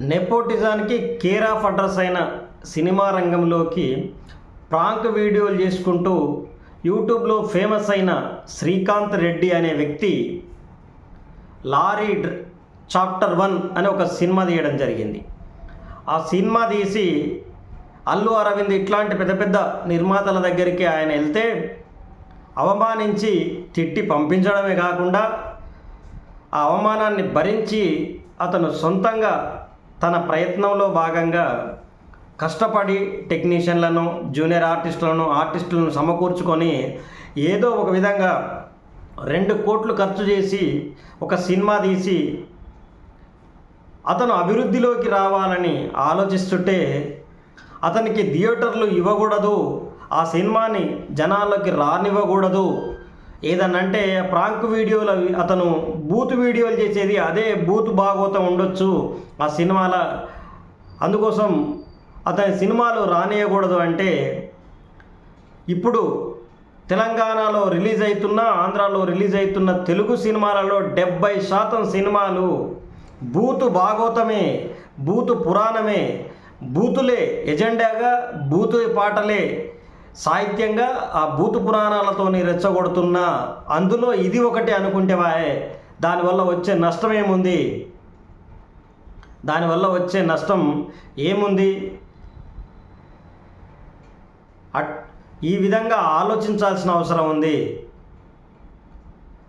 నెపోటిజానికి care of address అయిన cinema రంగంలోకి prank వీడియోలు చేసుకుంటూ యూట్యూబ్లో ఫేమస్ అయిన శ్రీకాంత్ రెడ్డి అనే వ్యక్తి లారీ డ్ర- చాప్టర్ వన్ అనే ఒక సినిమా తీయడం జరిగింది. ఆ సినిమా తీసి అల్లు అరవింద్ ఇట్లాంటి పెద్ద పెద్ద నిర్మాతల దగ్గరికి ఆయన వెళ్తే అవమానించి తిట్టి పంపించడమే కాకుండా ఆ అవమానాన్ని భరించి అతను సొంతంగా తన ప్రయత్నంలో భాగంగా కష్టపడి టెక్నీషియన్లను జూనియర్ ఆర్టిస్టులను ఆర్టిస్టులను సమకూర్చుకొని ఏదో ఒక విధంగా రెండు కోట్లు ఖర్చు చేసి ఒక సినిమా తీసి అతను అభివృద్ధిలోకి రావాలని ఆలోచిస్తుంటే అతనికి థియేటర్లు ఇవ్వకూడదు ఆ సినిమాని జనాలకి రానివ్వకూడదు ఏదనంటే ప్రాంక్ వీడియోలు అతను బూత్ వీడియోలు చేసేది అదే బూత్ భాగవతం ఉండొచ్చు ఆ సినిమాల. అందుకోసం అతని సినిమాలు రానియకూడదు అంటే ఇప్పుడు తెలంగాణలో రిలీజ్ అవుతున్న ఆంధ్రాలో రిలీజ్ అవుతున్న తెలుగు సినిమాలలో డెబ్బై శాతం సినిమాలు బూతు భాగవతమే బూతు పురాణమే బూతులే ఎజెండాగా బూతు పాటలే. సాహిత్యంగా ఆ భూత పురాణాలతోని రెచ్చగొడుతున్న అందులో ఇది ఒకటి అనుకుంటేవాయే దానివల్ల వచ్చే నష్టం ఏముంది? దానివల్ల వచ్చే నష్టం ఏముంది? అట్ ఈ విధంగా ఆలోచించాల్సిన అవసరం ఉంది.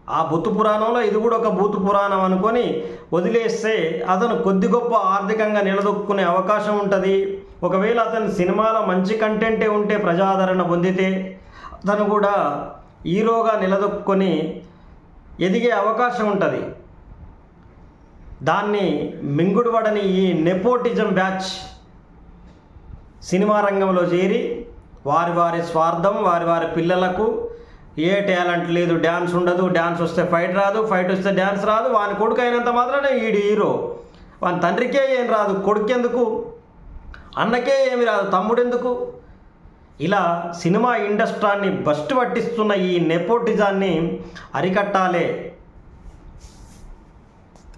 ఆ బుత్తు పురాణంలో ఇది కూడా ఒక బూతు పురాణం అనుకొని వదిలేస్తే అతను కొద్ది గొప్ప ఆర్థికంగా నిలదొక్కునే అవకాశం ఉంటుంది. ఒకవేళ అతని సినిమాలో మంచి కంటెంటే ఉంటే ప్రజాదరణ పొందితే అతను కూడా హీరోగా నిలదొక్కుని ఎదిగే అవకాశం ఉంటుంది. దాన్ని మింగుడుపడని ఈ నెపోటిజం బ్యాచ్ సినిమా రంగంలో చేరి వారి వారి స్వార్థం వారి వారి పిల్లలకు ఏ టాలెంట్ లేదు డ్యాన్స్ ఉండదు డ్యాన్స్ వస్తే ఫైట్ రాదు ఫైట్ వస్తే డ్యాన్స్ రాదు వాని కొడుకు అయినంత మాత్రమే ఈడు హీరో. వాని తండ్రికే ఏం రాదు కొడుకెందుకు? అన్నకే ఏమి రాదు తమ్ముడెందుకు? ఇలా సినిమా ఇండస్ట్రాన్ని బస్ట్ పట్టిస్తున్న ఈ నెపోటిజాన్ని అరికట్టాలే.